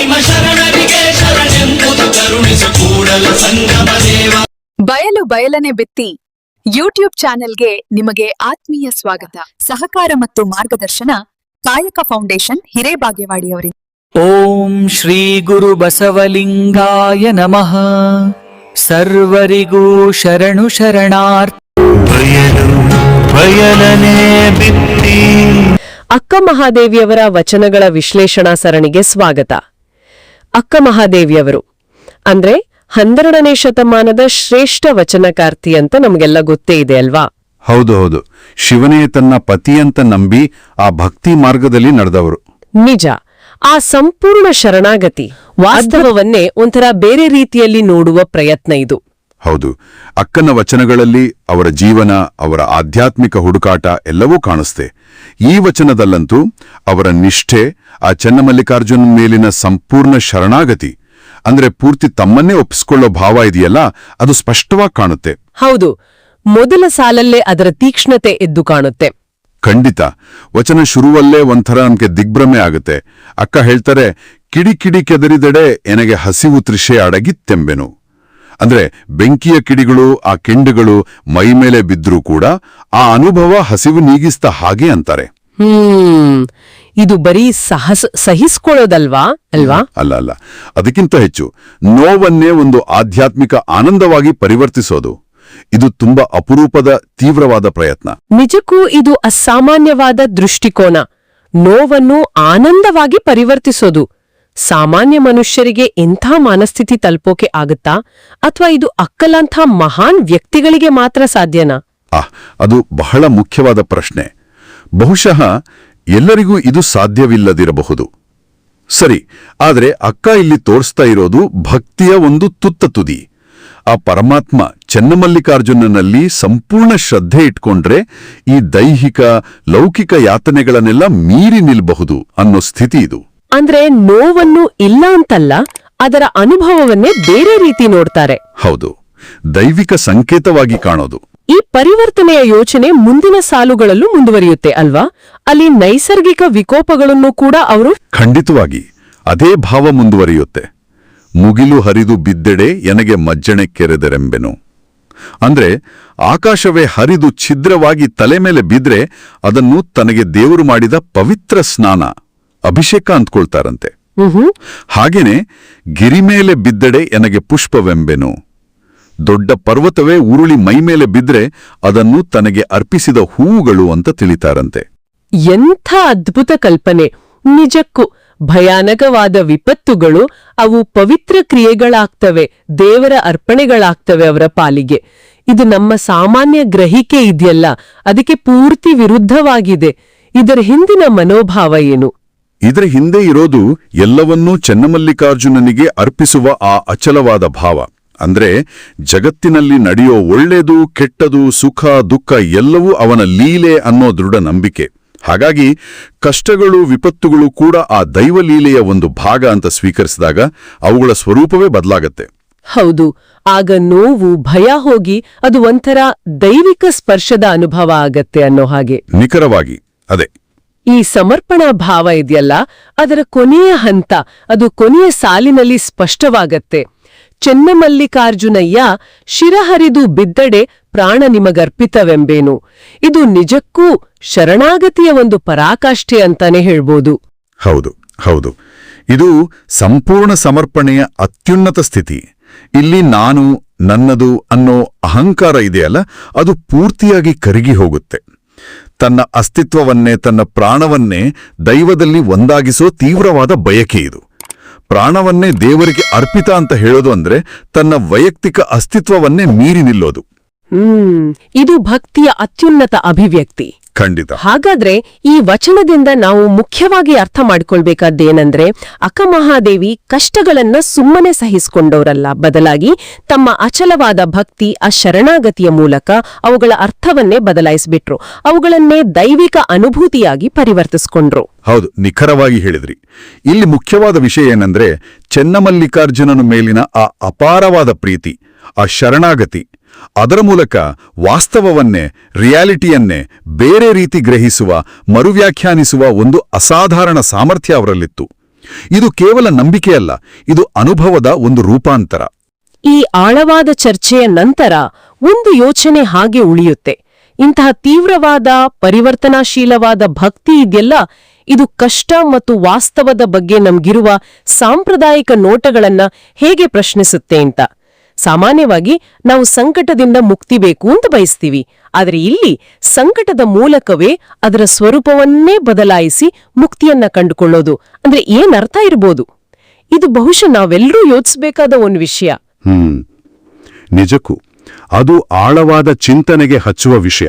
ನಿಮ್ಮ ಶರಣರಿಗೆ ಶರಣೆಂಬುದು ಕರುಣಿಸು ಕೂಡಲ ಸಂಗಮ ದೇವ. ಬಯಲು ಬಯಲನೆ ಬಿತ್ತಿ ಯೂಟ್ಯೂಬ್ ಚಾನೆಲ್ಗೆ ನಿಮಗೆ ಆತ್ಮೀಯ ಸ್ವಾಗತ. ಸಹಕಾರ ಮತ್ತು ಮಾರ್ಗದರ್ಶನ ಕಾಯಕ ಫೌಂಡೇಶನ್ ಹಿರೇಬಾಗೇವಾಡಿಯವರಿಂದ ಓಂ ಶ್ರೀ ಗುರು ಬಸವಲಿಂಗಾಯ ನಮಃ. ಸರ್ವರಿಗೂ ಶರಣು ಶರಣಾರ್ಥ. ಬಯಲು ಬಯಲನೆ ಬಿತ್ತಿ. ಅಕ್ಕ ಮಹಾದೇವಿಯವರ ವಚನಗಳ ವಿಶ್ಲೇಷಣಾ ಸರಣಿಗೆ ಸ್ವಾಗತ. ಅಕ್ಕ ಮಹಾದೇವಿಯವರು. ಅಂದ್ರೆ ಹನ್ನೆರಡನೇ ಶತಮಾನದ ಶ್ರೇಷ್ಠ ವಚನಕಾರ್ತಿ ಅಂತ ನಮಗೆಲ್ಲ ಗೊತ್ತೇ ಇದೆ ಅಲ್ವಾ? ಹೌದು ಹೌದು. ಶಿವನೇ ತನ್ನ ಪತಿಯಂತ ನಂಬಿ ಆ ಭಕ್ತಿ ಮಾರ್ಗದಲ್ಲಿ ನಡೆದವರು. ನಿಜ. ಆ ಸಂಪೂರ್ಣ ಶರಣಾಗತಿ ವಾಸ್ತವವನ್ನೇ ಒಂಥರ ಬೇರೆ ರೀತಿಯಲ್ಲಿ ನೋಡುವ ಪ್ರಯತ್ನ ಇದು. ಹೌದು. ಅಕ್ಕನ ವಚನಗಳಲ್ಲಿ ಅವರ ಜೀವನ ಅವರ ಆಧ್ಯಾತ್ಮಿಕ ಹುಡುಕಾಟ ಎಲ್ಲವೂ ಕಾಣಿಸ್ತೆ. ಈ ವಚನದಲ್ಲಂತೂ ಅವರ ನಿಷ್ಠೆ ಆ ಚನ್ನಮಲ್ಲಿಕಾರ್ಜುನ್ ಮೇಲಿನ ಸಂಪೂರ್ಣ ಶರಣಾಗತಿ ಅಂದ್ರೆ ಪೂರ್ತಿ ತಮ್ಮನ್ನೇ ಒಪ್ಪಿಸ್ಕೊಳ್ಳೋ ಭಾವ ಇದೆಯಲ್ಲ ಅದು ಸ್ಪಷ್ಟವಾಗಿ ಕಾಣುತ್ತೆ. ಹೌದು ಮೊದಲ ಸಾಲಲ್ಲೇ ಅದರ ತೀಕ್ಷ್ಣತೆ ಎದ್ದು ಕಾಣುತ್ತೆ. ಖಂಡಿತ ವಚನ ಶುರುವಲ್ಲೇ ಒಂಥರ ನಮಗೆ ದಿಗ್ಭ್ರಮೆ ಆಗುತ್ತೆ. ಅಕ್ಕ ಹೇಳ್ತಾರೆ ಕಿಡಿ ಕಿಡಿ ಕೆದರಿದೆಡೆ ಎನಗೆ ಹಸಿವು ತ್ರಿಷೆ ಅಡಗಿತ್ತೆಂಬೆನು. ಅಂದ್ರೆ ಬೆಂಕಿಯ ಕಿಡಿಗಳು ಆ ಕೆಂಡುಗಳು ಮೈಮೇಲೆ ಬಿದ್ರೂ ಕೂಡ ಆ ಅನುಭವ ಹಸಿವು ನೀಗಿಸ್ತಾ ಹಾಗೆ ಅಂತಾರೆ. ಹ್ಮ್. ಇದು ಬರೀ ಸಹಸ ಸಹಿಸ್ಕೊಳ್ಳೋದಲ್ವಾ? ಅಲ್ವಾ? ಅಲ್ಲ ಅಲ್ಲ. ಅದಕ್ಕಿಂತ ಹೆಚ್ಚು ನೋವನ್ನೇ ಒಂದು ಆಧ್ಯಾತ್ಮಿಕ ಆನಂದವಾಗಿ ಪರಿವರ್ತಿಸೋದು. ಇದು ತುಂಬಾ ಅಪರೂಪದ ತೀವ್ರವಾದ ಪ್ರಯತ್ನ. ನಿಜಕ್ಕೂ ಇದು ಅಸಾಮಾನ್ಯವಾದ ದೃಷ್ಟಿಕೋನ. ನೋವನ್ನು ಆನಂದವಾಗಿ ಪರಿವರ್ತಿಸೋದು. ಸಾಮಾನ್ಯ ಮನುಷ್ಯರಿಗೆ ಇಂಥ ಮನಸ್ಥಿತಿ ತಲುಪೋಕೆ ಆಗುತ್ತಾ? ಅಥವಾ ಇದು ಅಕ್ಕಲಂಥ ಮಹಾನ್ ವ್ಯಕ್ತಿಗಳಿಗೆ ಮಾತ್ರ ಸಾಧ್ಯನಾ? ಆ, ಅದು ಬಹಳ ಮುಖ್ಯವಾದ ಪ್ರಶ್ನೆ. ಬಹುಶಃ ಎಲ್ಲರಿಗೂ ಇದು ಸಾಧ್ಯವಿಲ್ಲದಿರಬಹುದು. ಸರಿ, ಆದರೆ ಅಕ್ಕ ಇಲ್ಲಿ ತೋರಿಸ್ತಾ ಇರೋದು ಭಕ್ತಿಯ ಒಂದು ತುತ್ತ ತುದಿ. ಆ ಪರಮಾತ್ಮ ಚೆನ್ನಮಲ್ಲಿಕಾರ್ಜುನನಲ್ಲಿ ಸಂಪೂರ್ಣ ಶ್ರದ್ಧೆ ಇಟ್ಕೊಂಡ್ರೆ ಈ ದೈಹಿಕ, ಲೌಕಿಕ ಯಾತನೆಗಳನ್ನೆಲ್ಲ ಮೀರಿ ನಿಲ್ಬಹುದು ಅನ್ನೋ ಸ್ಥಿತಿ ಇದು. ಅಂದ್ರೆ ನೋವನ್ನು ಇಲ್ಲ ಅಂತಲ್ಲ ಅದರ ಅನುಭವವನ್ನೇ ಬೇರೆ ರೀತಿ ನೋಡ್ತಾರೆ. ಹೌದು. ದೈವಿಕ ಸಂಕೇತವಾಗಿ ಕಾಣೋದು. ಈ ಪರಿವರ್ತನೆಯ ಯೋಚನೆ ಮುಂದಿನ ಸಾಲುಗಳಲ್ಲೂ ಮುಂದುವರಿಯುತ್ತೆ ಅಲ್ವಾ? ಅಲ್ಲಿ ನೈಸರ್ಗಿಕ ವಿಕೋಪಗಳನ್ನು ಕೂಡ ಅವರು ಖಂಡಿತವಾಗಿ ಅದೇ ಭಾವ ಮುಂದುವರಿಯುತ್ತೆ. ಮುಗಿಲು ಹರಿದು ಬಿದ್ದೆಡೆ ಎನಗೆ ಮಜ್ಜಣೆ ಕೆರೆದರೆಂಬೆನು. ಅಂದ್ರೆ ಆಕಾಶವೇ ಹರಿದು ಛಿದ್ರವಾಗಿ ತಲೆ ಮೇಲೆ ಬಿದ್ರೆ ಅದನ್ನು ತನಗೆ ದೇವರು ಮಾಡಿದ ಪವಿತ್ರ ಸ್ನಾನ. ಅಭಿಷೇಕ ಅಂದ್ಕೊಳ್ತಾರಂತೆ ಹಾಗೇನೆ ಗಿರಿಮೇಲೆ ಬಿದ್ದಡೆ ಎನಗೆ ಪುಷ್ಪವೆಂಬೆನು. ದೊಡ್ಡ ಪರ್ವತವೇ ಉರುಳಿ ಮೈಮೇಲೆ ಬಿದ್ರೆ ಅದನ್ನು ತನಗೆ ಅರ್ಪಿಸಿದ ಹೂವುಗಳು ಅಂತ ತಿಳಿತಾರಂತೆ. ಎಂಥ ಅದ್ಭುತ ಕಲ್ಪನೆ. ನಿಜಕ್ಕೂ ಭಯಾನಕವಾದ ವಿಪತ್ತುಗಳು ಅವು ಪವಿತ್ರ ಕ್ರಿಯೆಗಳಾಗ್ತವೆ ದೇವರ ಅರ್ಪಣೆಗಳಾಗ್ತವೆ ಅವರ ಪಾಲಿಗೆ. ಇದು ನಮ್ಮ ಸಾಮಾನ್ಯ ಗ್ರಹಿಕೆ ಇದೆಯಲ್ಲ ಅದಕ್ಕೆ ಪೂರ್ತಿ ವಿರುದ್ಧವಾಗಿದೆ. ಇದರ ಹಿಂದಿನ ಮನೋಭಾವ ಏನು? ಇದರ ಹಿಂದೆ ಇರೋದು ಎಲ್ಲವನ್ನೂ ಚೆನ್ನಮಲ್ಲಿಕಾರ್ಜುನನಿಗೆ ಅರ್ಪಿಸುವ ಆ ಅಚಲವಾದ ಭಾವ. ಅಂದ್ರೆ ಜಗತ್ತಿನಲ್ಲಿ ನಡೆಯೋ ಒಳ್ಳೆದು ಕೆಟ್ಟದು ಸುಖ ದುಃಖ ಎಲ್ಲವೂ ಅವನ ಲೀಲೆ ಅನ್ನೋ ದೃಢ ನಂಬಿಕೆ. ಹಾಗಾಗಿ ಕಷ್ಟಗಳು ವಿಪತ್ತುಗಳು ಕೂಡ ಆ ದೈವಲೀಲೆಯ ಒಂದು ಭಾಗ ಅಂತ ಸ್ವೀಕರಿಸಿದಾಗ ಅವುಗಳ ಸ್ವರೂಪವೇ ಬದಲಾಗತ್ತೆ. ಹೌದು. ಆಗ ನೋವು ಭಯ ಹೋಗಿ ಅದು ಒಂಥರ ದೈವಿಕ ಸ್ಪರ್ಶದ ಅನುಭವ ಆಗತ್ತೆ ಅನ್ನೋ ಹಾಗೆ. ನಿಖರವಾಗಿ. ಅದೇ. ಈ ಸಮರ್ಪಣಾ ಭಾವ ಇದೆಯಲ್ಲ? ಅದರ ಕೊನೆಯ ಹಂತ, ಅದು ಕೊನೆಯ ಸಾಲಿನಲ್ಲಿ ಸ್ಪಷ್ಟವಾಗತ್ತೆ. ಚೆನ್ನಮಲ್ಲಿಕಾರ್ಜುನಯ್ಯ, ಶಿರಹರಿದು ಬಿದ್ದಡೆ ಪ್ರಾಣ ನಿಮಗರ್ಪಿತವೆಂಬೇನು. ಇದು ನಿಜಕ್ಕೂ ಶರಣಾಗತಿಯ ಒಂದು ಪರಾಕಾಷ್ಠೆ ಅಂತಾನೆ ಹೇಳ್ಬೋದು. ಹೌದು ಹೌದು. ಇದು ಸಂಪೂರ್ಣ ಸಮರ್ಪಣೆಯ ಅತ್ಯುನ್ನತ ಸ್ಥಿತಿ. ಇಲ್ಲಿ ನಾನು, ನನ್ನದು ಅನ್ನೋ ಅಹಂಕಾರ ಇದೆಯಲ್ಲ, ಅದು ಪೂರ್ತಿಯಾಗಿ ಕರಗಿ ಹೋಗುತ್ತೆ. ತನ್ನ ಅಸ್ತಿತ್ವವನ್ನೇ, ತನ್ನ ಪ್ರಾಣವನ್ನೇ ದೈವದಲ್ಲಿ ಒಂದಾಗಿಸೋ ತೀವ್ರವಾದ ಬಯಕೆ ಇದು. ಪ್ರಾಣವನ್ನೇ ದೇವರಿಗೆ ಅರ್ಪಿತ ಅಂತ ಹೇಳೋದು ಅಂದ್ರೆ ತನ್ನ ವೈಯಕ್ತಿಕ ಅಸ್ತಿತ್ವವನ್ನೇ ಮೀರಿ ನಿಲ್ಲೋದು. ಇದು ಭಕ್ತಿಯ ಅತ್ಯುನ್ನತ ಅಭಿವ್ಯಕ್ತಿ. ಖಂಡಿತ. ಹಾಗಾದ್ರೆ ಈ ವಚನದಿಂದ ನಾವು ಮುಖ್ಯವಾಗಿ ಅರ್ಥ ಮಾಡಿಕೊಳ್ಬೇಕಾದ್ದೇನೆಂದ್ರೆ ಅಕ್ಕಮಹಾದೇವಿ ಕಷ್ಟಗಳನ್ನ ಸುಮ್ಮನೆ ಸಹಿಸಿಕೊಂಡವರಲ್ಲ. ಬದಲಾಗಿ ತಮ್ಮ ಅಚಲವಾದ ಭಕ್ತಿ ಆ ಶರಣಾಗತಿಯ ಮೂಲಕ ಅವುಗಳ ಅರ್ಥವನ್ನೇ ಬದಲಾಯಿಸ್ಬಿಟ್ರು. ಅವುಗಳನ್ನೇ ದೈವಿಕ ಅನುಭೂತಿಯಾಗಿ ಪರಿವರ್ತಿಸ್ಕೊಂಡ್ರು. ಹೌದು ನಿಖರವಾಗಿ ಹೇಳಿದ್ರಿ. ಇಲ್ಲಿ ಮುಖ್ಯವಾದ ವಿಷಯ ಏನಂದ್ರೆ ಚೆನ್ನಮಲ್ಲಿಕಾರ್ಜುನನ ಮೇಲಿನ ಆ ಅಪಾರವಾದ ಪ್ರೀತಿ ಆ ಶರಣಾಗತಿ ಅದರ ಮೂಲಕ ವಾಸ್ತವವನ್ನೇ, ರಿಯಾಲಿಟಿಯನ್ನೇ ಬೇರೆ ರೀತಿ ಗ್ರಹಿಸುವ, ಮರುವ್ಯಾಖ್ಯಾನಿಸುವ ಒಂದು ಅಸಾಧಾರಣ ಸಾಮರ್ಥ್ಯ ಅವರಲ್ಲಿತ್ತು. ಇದು ಕೇವಲ ನಂಬಿಕೆಯಲ್ಲ, ಇದು ಅನುಭವದ ಒಂದು ರೂಪಾಂತರ. ಈ ಆಳವಾದ ಚರ್ಚೆಯ ನಂತರ ಒಂದು ಯೋಚನೆ ಹಾಗೆ ಉಳಿಯುತ್ತೆ. ಇಂತಹ ತೀವ್ರವಾದ, ಪರಿವರ್ತನಾಶೀಲವಾದ ಭಕ್ತಿ ಇದೆಲ್ಲ ಇದು ಕಷ್ಟ ಮತ್ತು ವಾಸ್ತವದ ಬಗ್ಗೆ ನಮ್ಗಿರುವ ಸಾಂಪ್ರದಾಯಿಕ ನೋಟಗಳನ್ನ ಹೇಗೆ ಪ್ರಶ್ನಿಸುತ್ತೆ ಅಂತ. ಸಾಮಾನ್ಯವಾಗಿ ನಾವು ಸಂಕಟದಿಂದ ಮುಕ್ತಿ ಬೇಕು ಅಂತ ಬಯಸ್ತೀವಿ. ಆದರೆ ಇಲ್ಲಿ ಸಂಕಟದ ಮೂಲಕವೇ ಅದರ ಸ್ವರೂಪವನ್ನೇ ಬದಲಾಯಿಸಿ ಮುಕ್ತಿಯನ್ನ ಕಂಡುಕೊಳ್ಳೋದು. ಅಂದ್ರೆ ಏನರ್ಥ ಇರ್ಬೋದು? ಇದು ಬಹುಶಃ ನಾವೆಲ್ಲರೂ ಯೋಚಿಸಬೇಕಾದ ಒಂದು ವಿಷಯ. ಹ್ಮ್. ನಿಜಕ್ಕೂ ಅದು ಆಳವಾದ ಚಿಂತನೆಗೆ ಹಚ್ಚುವ ವಿಷಯ.